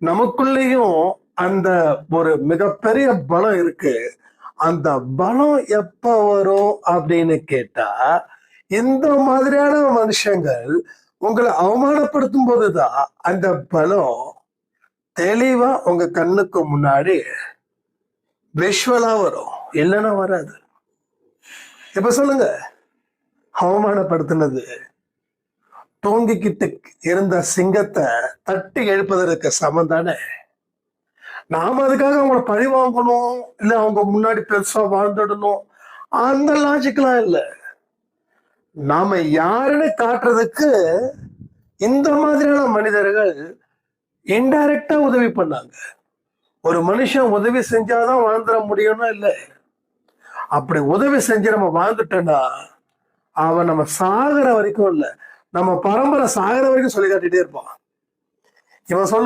நமக்குள்ளேயும் அந்த ஒரு மிகப்பெரிய பலம் இருக்கு. அந்த பலம் எப்ப வரும் அப்படின்னு கேட்டா இந்த மாதிரியான மனுஷங்கள் உங்களை அவமானப்படுத்தும் போதுதான் அந்த பலம் தெளிவா உங்க கண்ணுக்கு முன்னாடி விஷுவலா வரும். இல்லைன்னா வராது. இப்ப சொல்லுங்க அவமானப்படுத்தினது தூங்கிக்கிட்டு இருந்த சிங்கத்தை தட்டி எழுப்பதற்கு சமம் தானே நாம அதுக்காக அவங்கள பழி வாங்கணும் இல்ல அவங்க முன்னாடி பெருசா வாழ்ந்துடணும் அந்த லாஜிக்லாம் இல்லை. நாம யாருன்னு காட்டுறதுக்கு இந்த மாதிரியான மனிதர்கள் இன்டைரக்டா உதவி பண்ணாங்க. ஒரு மனுஷன் உதவி செஞ்சாதான் வாழ்ந்துட முடியும்னா இல்லை. அப்படி உதவி செஞ்சு நம்ம வாழ்ந்துட்டோம்னா அவன் நம்ம சாகிற வரைக்கும் இல்லை. நம்ம பரம்பரை சாகுற வரைக்கும் சொல்லி காட்டிட்டே இருப்பான் இவன் சொல்ல